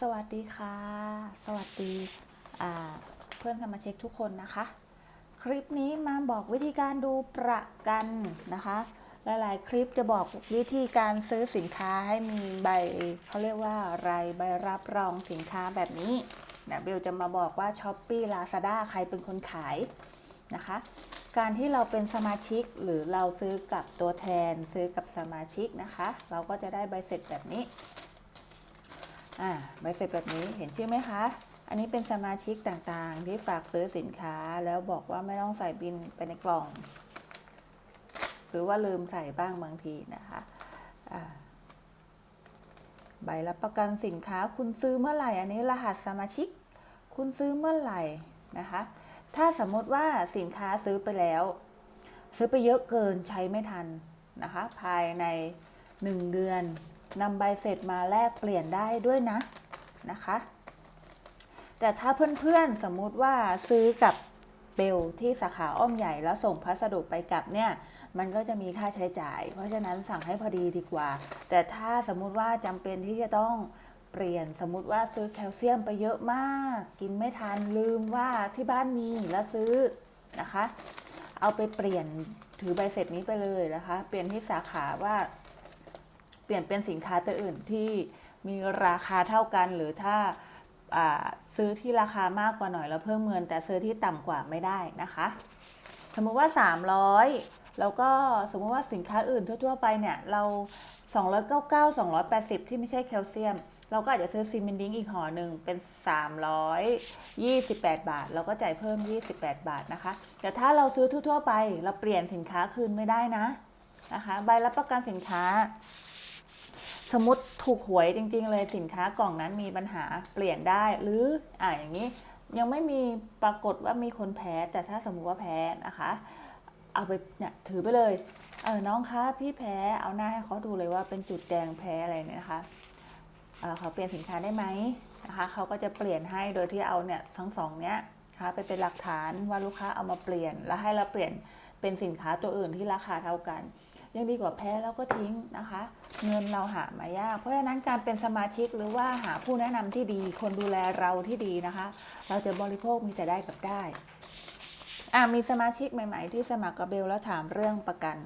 สวัสดีค่ะ สวัสดีเพื่อนสมาชิกทุกคนนะคะ คลิปนี้มาบอกวิธีการดูประกันนะคะ หลายๆ คลิปจะบอกวิธีการซื้อสินค้าให้มีใบเขาเรียกว่าอะไรใบรับรองสินค้าแบบนี้นะเบลจะมาบอกว่า s h อ p e e Lazada ใครเป็นคนขายนะคะ การที่เราเป็นสมาชิกหรือเราซื้อกับตัวแทนซื้อกับสมาชิกนะคะ เราก็จะได้ใบเสร็จแบบนี้ อ่าใบเสร็จแบบนี้เห็นชื่อไหมคะ อันนี้เป็นสมาชิกต่างๆ ที่ฝากซื้อสินค้าแล้วบอกว่าไม่ต้องใส่บินไปในกล่อง หรือว่าลืมใส่บ้างบางทีนะคะอ่าใบรับประกันสินค้าคุณซื้อเมื่อไหร่ อันนี้รหัสสมาชิก คุณซื้อเมื่อไหร่นะคะ ถ้าสมมติว่าสินค้าซื้อไปแล้ว ซื้อไปเยอะเกินใช้ไม่ทันนะคะ ภายใน 1 เดือน นำใบเสร็จมาแลกเปลี่ยนได้ด้วยนะนะคะ แต่ถ้าเพื่อนๆสมมุติว่าซื้อกับเบลที่สาขาอ้อมใหญ่แล้วส่งพัสดุไปกลับเนี่ย มันก็จะมีค่าใช้จ่าย เพราะฉะนั้นสั่งให้พอดีดีกว่า แต่ถ้าสมมุติว่าจำเป็นที่จะต้องเปลี่ยนสมมุติว่าซื้อแคลเซียมไปเยอะมาก กินไม่ทันลืมว่าที่บ้านมีแล้วซื้อนะคะ เอาไปเปลี่ยนถือใบเสร็จนี้ไปเลยนะคะ เปลี่ยนที่สาขาว่า เปลี่ยนเป็นสินค้าตัวอื่นที่มีราคาเท่ากันหรือถ้าซื้อที่ราคามากกว่าหน่อยแล้วเพิ่มเงิน แต่ซื้อที่ต่ำกว่าไม่ได้นะคะ สมมุติว่า 300 แล้วก็สมมุติว่าสินค้าอื่นทั่ว ๆ ไปเนี่ยเรา 299 280 ที่ไม่ใช่แคลเซียม เราก็อาจจะซื้อซีเมนดิ้งอีกห่อหนึ่งเป็น 328 บาท เราก็จ่ายเพิ่ม 28 บาทนะคะ แต่ถ้าเราซื้อทั่ว ๆ ไปเราเปลี่ยนสินค้าคืนไม่ได้นะนะคะ ใบรับประกันสินค้า สมมติถูกหวยจริง ๆ เลยสินค้ากล่องนั้นมีปัญหาเปลี่ยนได้หรืออ่าอย่างนี้ยังไม่มีปรากฏว่ามีคนแพ้ แต่ถ้าสมมุติว่าแพ้นะคะ เอาไปเนี่ยถือไปเลยเออน้องคะพี่แพ้เอาหน้าให้เขาดูเลยว่าเป็นจุดแดงแพ้อะไรเนี่ยนะคะเเขาเปลี่ยนสินค้าได้ไหมนะคะเขาก็จะเปลี่ยนให้โดยที่เอาเนี่ยทั้งสองเนี้ยนะคะไปเป็นหลักฐานว่าลูกค้าเอามาเปลี่ยน แล้วให้เราเปลี่ยนเป็นสินค้าตัวอื่นที่ราคาเท่ากัน ยังดีกว่าแพ้แล้วก็ทิ้งนะคะ เงินเราหามายาก เพราะฉะนั้นการเป็นสมาชิกหรือว่าหาผู้แนะนำที่ดี คนดูแลเราที่ดีนะคะ เราจะบริโภคมีแต่ได้กับได้อ่ามีสมาชิกใหม่ ๆ ที่สมัครกับเบลแล้วถามเรื่องประกัน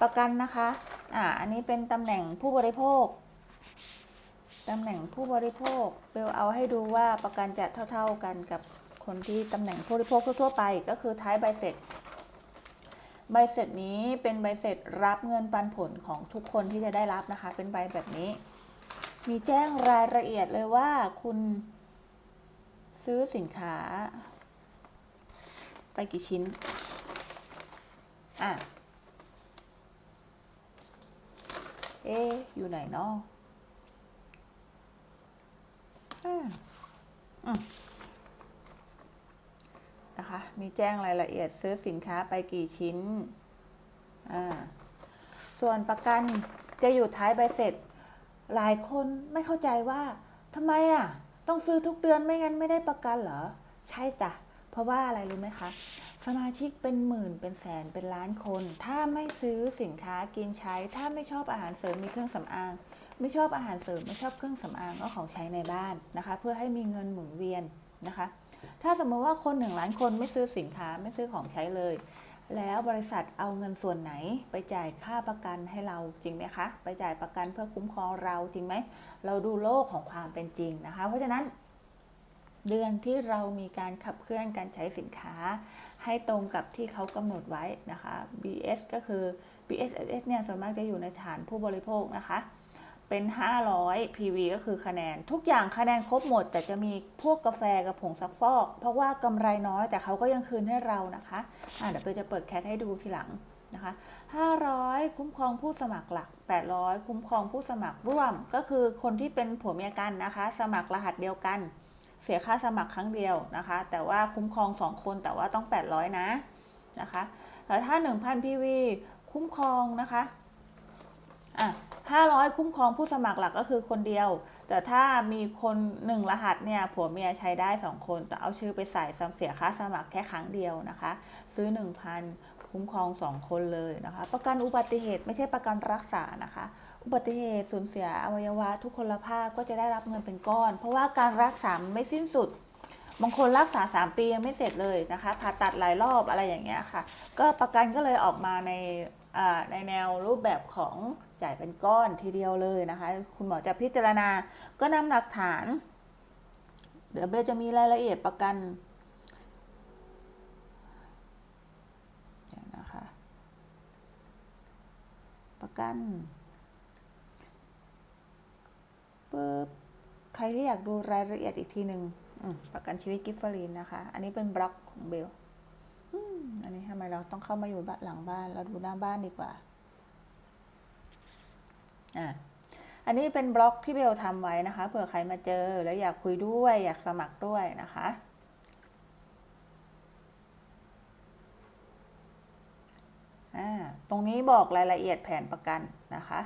ประกันนะคะอ่าอันนี้เป็นตำแหน่งผู้บริโภคตำแหน่งผู้บริโภคเบลเอาให้ดูว่าประกันจะเท่า ๆกันกับคนที่ตำแหน่งผู้บริโภคทั่วๆไป ก็คือท้ายใบเสร็จ ใบเสร็จนี้เป็นใบเสร็จรับเงินปันผลของทุกคนที่จะได้รับนะคะ เป็นใบแบบนี้ มีแจ้งรายละเอียดเลยว่าคุณซื้อสินค้า ไปกี่ชิ้น อะ เอ๊อยู่ไหนเนาะอ่าอืมนะคะ มีแจ้งรายละเอียดซื้อสินค้าไปกี่ชิ้น ส่วนประกันจะอยู่ท้ายใบเสร็จ หลายคนไม่เข้าใจว่าทำไมอะ ต้องซื้อทุกเดือนไม่งั้นไม่ได้ประกันเหรอ ใช่จ้ะ เพราะว่าอะไรรู้ไหมคะ สมาชิกเป็นหมื่นเป็นแสนเป็นล้านคน ถ้าไม่ซื้อสินค้ากินใช้ ถ้าไม่ชอบอาหารเสริมมีเครื่องสำอางไม่ชอบอาหารเสริมไม่ชอบเครื่องสำอางก็ของใช้ในบ้านนะคะ เพื่อให้มีเงินหมุนเวียนนะคะ ถ้าสมมติว่าคนหนึ่งล้านคนไม่ซื้อสินค้าไม่ซื้อของใช้เลย แล้วบริษัทเอาเงินส่วนไหนไปจ่ายค่าประกันให้เราจริงไหมคะ ไปจ่ายประกันเพื่อคุ้มครองเราจริงไหม เราดูโลกของความเป็นจริงนะคะ เพราะฉะนั้นเดือนที่เรามีการขับเคลื่อนการใช้สินค้า ให้ตรงกับที่เขากำหนดไว้นะคะ BS ก็คือ BSS เนี่ยส่วนมากจะอยู่ในฐานผู้บริโภคนะคะ เป็น 500 PV ก็คือคะแนน ทุกอย่างคะแนนครบหมด แต่จะมีพวกกาแฟกับผงซักฟอก เพราะว่ากำไรน้อยแต่เขาก็ยังคืนให้เรานะคะะเดี๋ยวเปจะเปิดแคทให้ดูทีหลังนะคะ500 คุ้มครองผู้สมัครหลัก 800 คุ้มครองผู้สมัครร่วม ก็คือคนที่เป็นผัวเมียกันนะคะ สมัครรหัสเดียวกัน เสียค่าสมัครครั้งเดียวนะคะ แต่ว่าคุ้มครอง 2 คนแต่ว่าต้อง 800 นะนะคะแต่ถ้า 1,000 PV คุ้มครองนะคะอะ 500 คุ้มครองผู้สมัครหลักก็คือคนเดียว แต่ถ้ามีคนหนึ่งรหัสเนี่ยผัวเมียใช้ได้ 2 คนแต่เอาชื่อไปใส่ซ้ำเสียค่าสมัครแค่ครั้งเดียวนะคะ ซื้อ 1,000 คุ้มครองสองคนเลยนะคะ ประกันอุบัติเหตุไม่ใช่ประกันรักษานะคะ อุบัติเหตุสูญเสียอวัยวะ ทุกคนภาพก็จะได้รับเงินเป็นก้อน เพราะว่าการรักษาไม่สิ้นสุดบางคนรักษา 3 ปียังไม่เสร็จเลยนะคะผ่าตัดหลายรอบอะไรอย่างเงี้ยค่ะ ก็ประกันก็เลยออกมาใน ในแนวรูปแบบของจ่ายเป็นก้อนทีเดียวเลยนะคะ คุณหมอจะพิจารณาก็นำหลักฐาน เดี๋ยวเบลจะมีรายละเอียดประกันนะคะ ประกันปึ๊บใครที่อยากดูรายละเอียดอีกทีหนึ่งประกันชีวิตกิฟฟรีนนะคะ อันนี้เป็นบล็อกของเบลอืมอันนี้ทำไม เราต้องเข้ามาอยู่หลังบ้าน เราดูหน้าบ้านดีกว่า อะอันนี้เป็นบล็อกที่เบลทำไว้นะคะ เผื่อใครมาเจอแล้วอยากคุยด้วย อยากสมัครด้วยนะคะอ่าตรงนี้บอกรายละเอียดแผนประกันนะคะ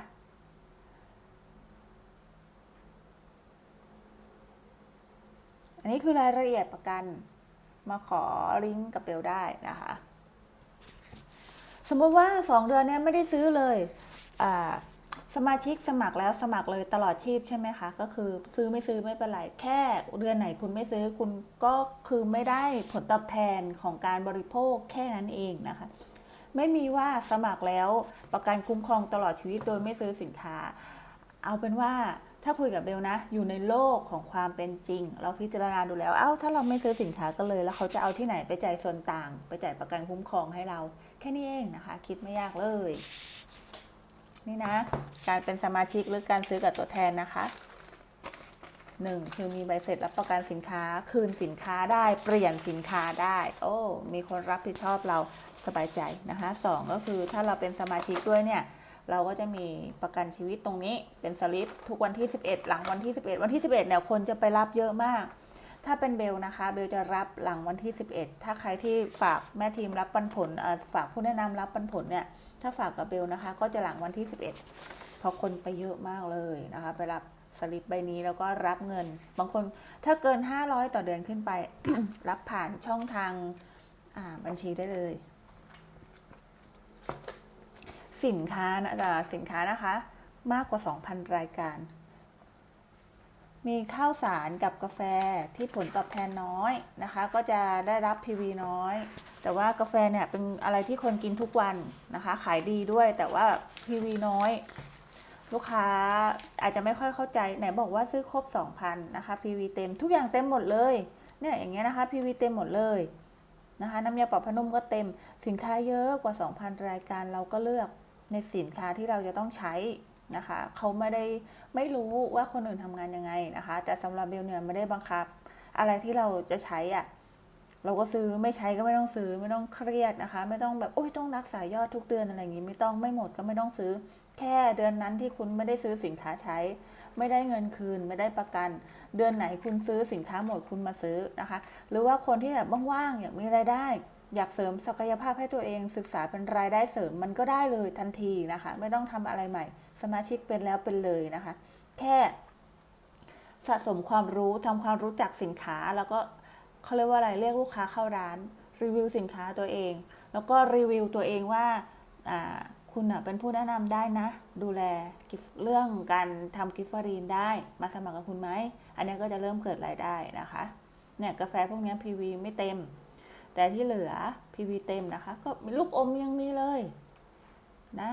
อันนี้คือรายละเอียดประกัน มาขอลิงก์กับเบลได้นะคะ สมมติว่า 2 เดือนเนี้ยไม่ได้ซื้อเลยอ่าสมาชิกสมัครแล้วสมัครเลยตลอดชีพใช่ไหมคะ ก็คือซื้อไม่ซื้อไม่เป็นไร แค่เดือนไหนคุณไม่ซื้อคุณก็คือไม่ได้ผลตอบแทนของการบริโภคแค่นั้นเองนะคะ ไม่มีว่าสมัครแล้วประกันคุ้มครองตลอดชีวิตโดยไม่ซื้อสินค้า เอาเป็นว่าถ้าคุยกับเบลนะ อยู่ในโลกของความเป็นจริง เราพิจารณาดูแล้ว เอ้า ถ้าเราไม่ซื้อสินค้ากันเลย แล้วเขาจะเอาที่ไหนไปจ่ายส่วนต่าง ไปจ่ายประกันคุ้มครองให้เรา แค่นี้เองนะคะ คิดไม่ยากเลย นี่นะ การเป็นสมาชิกหรือการซื้อกับตัวแทนนะคะหนึ่งคือมีใบเสร็จรับประกันสินค้า คืนสินค้าได้ เปลี่ยนสินค้าได้ โอ้ มีคนรับผิดชอบเราสบายใจนะคะสองก็คือถ้าเราเป็นสมาชิกด้วยเนี่ย เราก็จะมีประกันชีวิตตรงนี้เป็นสลิปทุกวันที่ 11 หลังวันที่ 11 วันที่ 11เนี่ยคนจะไปรับเยอะมาก ถ้าเป็นเบลนะคะ เบลจะรับหลังวันที่ 11 ถ้าใครที่ฝากแม่ทีมรับปันผลฝากผู้แนะนำรับปันผลเนี่ยถ้าฝากกับเบลนะคะ ก็จะหลังวันที่ 11 เพราะคนไปเยอะมากเลยนะคะ ไปรับสลิปใบนี้แล้วก็รับเงิน บางคนถ้าเกิน 500 ต่อเดือนขึ้นไป รับผ่านช่องทางบัญชีได้เลย สินค้านะสินค้านะคะ มากกว่า 2,000 รายการ มีข้าวสารกับกาแฟที่ผลตอบแทนน้อยนะคะ ก็จะได้รับ PV น้อย แต่ว่ากาแฟเนี่ยเป็นอะไรที่คนกินทุกวันนะคะ ขายดีด้วยแต่ว่า PV น้อย ลูกค้าอาจจะไม่ค่อยเข้าใจไหนบอกว่าซื้อครบ 2,000 นะคะ PV เต็มทุกอย่างเต็มหมดเลยเนี่ยอย่างเงี้ยนะคะ PV เต็มหมดเลยนะคะน้ำยาปรับผ้านุ่มก็เต็มสินค้าเยอะกว่า 2,000 รายการเราก็เลือก ในสินค้าที่เราจะต้องใช้นะคะเขาไม่ได้ไม่รู้ว่าคนอื่นทำงานยังไงนะคะ แต่สำหรับเบลเนี่ยไม่ได้บังคับ อะไรที่เราจะใช้อะเราก็ซื้อไม่ใช้ก็ไม่ต้องซื้อไม่ต้องเครียดนะคะ ไม่ต้องแบบโอ้ยต้องรักษายอดทุกเดือนอะไรอย่างงี้ ไม่ต้องไม่หมดก็ไม่ต้องซื้อ แค่เดือนนั้นที่คุณไม่ได้ซื้อสินค้าใช้ ไม่ได้เงินคืน ไม่ได้ประกัน เดือนไหนคุณซื้อสินค้าหมดคุณมาซื้อนะคะ หรือว่าคนที่แบบว่างๆอยากมีรายได้ อยากเสริมศักยภาพให้ตัวเอง ศึกษาเป็นรายได้เสริมมันก็ได้เลยทันทีนะคะ ไม่ต้องทำอะไรใหม่ สมาชิกเป็นแล้วเป็นเลยนะคะ แค่สะสมความรู้ทำความรู้จักสินค้า แล้วก็เขาเรียกว่าอะไรเรียกลูกค้าเข้าร้าน รีวิวสินค้าตัวเอง แล้วก็รีวิวตัวเองว่าคุณเป็นผู้แนะนำได้นะ ดูแลเรื่องการทำกิฟฟรีนได้มาสมัครกับคุณไหม อันนี้ก็จะเริ่มเกิดรายได้นะคะเนี่ยกาแฟพวกนี้ย PV ไม่เต็ม แต่ที่เหลือ PV เต็มนะคะ ก็มีลูกอมยังมีเลย นะ